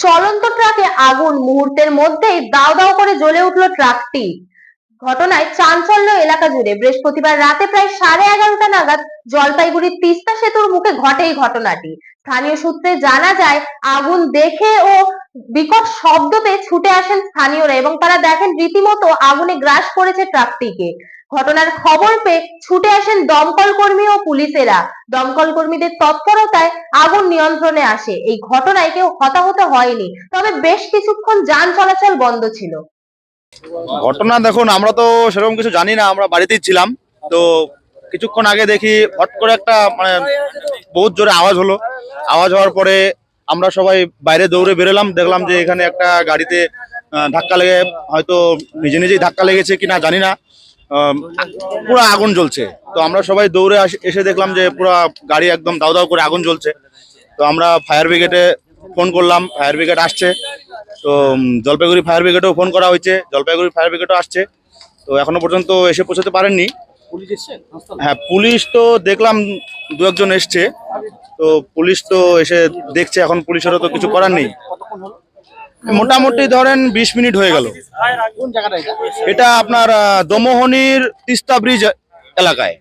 চলন্ত ট্রাকে আগুন মুহূর্তের মধ্যেই দাও দাও করে জ্বলে উঠল ট্রাকটি ঘটনায় চাঞ্চল্য এলাকা জুড়ে বৃহস্পতিবার রাতে প্রায় সাড়ে এগারোটা নাগাদ জলপাইগুড়ির তিস্তা সেতুর মুখে ঘটে এই ঘটনাটি। স্থানীয় সূত্রে জানা যায়, আগুন দেখে ও বিকট শব্দ পেয়ে ছুটে আসেন স্থানীয়রা এবং তারা দেখেন রীতিমতো আগুনে গ্রাস করেছে ট্রাকটিকে ঘটনার খবর পেয়ে ছুটে আসেন দমকল কর্মী ও পুলিশেরা। দমকল কর্মীদের তৎপরতায় আগুন নিয়ন্ত্রণে আসে। এই ঘটনায় কেউ হতাহত হয়নি, তবে বেশ কিছুক্ষণ যান চলাচল বন্ধ ছিল। ঘটনা দেখুন, আমরা তো সেরকম কিছু জানি না, আমরা বাড়িতেই ছিলাম। তো কিছুক্ষণ আগে দেখি হট করে একটা মানে বহুত জোরে আওয়াজ হলো। আওয়াজ হওয়ার পরে আমরা সবাই বাইরে দৌড়ে বেরোলাম, দেখলাম যে এখানে একটা গাড়িতে ধাক্কা লেগে, হয়তো নিজে নিজেই ধাক্কা লেগেছে কিনা জানি না। পুরো আগুন জ্বলছে। তো আমরা সবাই দৌড়ে আস- এসে দেখলাম যে পুরো গাড়ি একদম দাউ দাউ করে আগুন জ্বলছে। তো আমরা ফায়ার ব্রিগেডে ফোন করলাম ফায়ার ব্রিগেড আসছে। তো জলপাইগুড়ি ফায়ার ব্রিগেডেও ফোন করা হয়েছে। জলপাইগুড়ি ফায়ার ব্রিগেডও আসছে। তো এখনও পর্যন্ত এসে পৌঁছতে পারেননি। হ্যাঁ পুলিশ তো দেখলাম দু একজন এসছে। তো পুলিশ তো এসে দেখছে এখন পুলিশেরও তো কিছু করার নেই। মোটামুটি ধরেন বিশ মিনিট হয়ে গেল। এটা? আপনার দমোহনির তিস্তা ব্রিজ এলাকায়।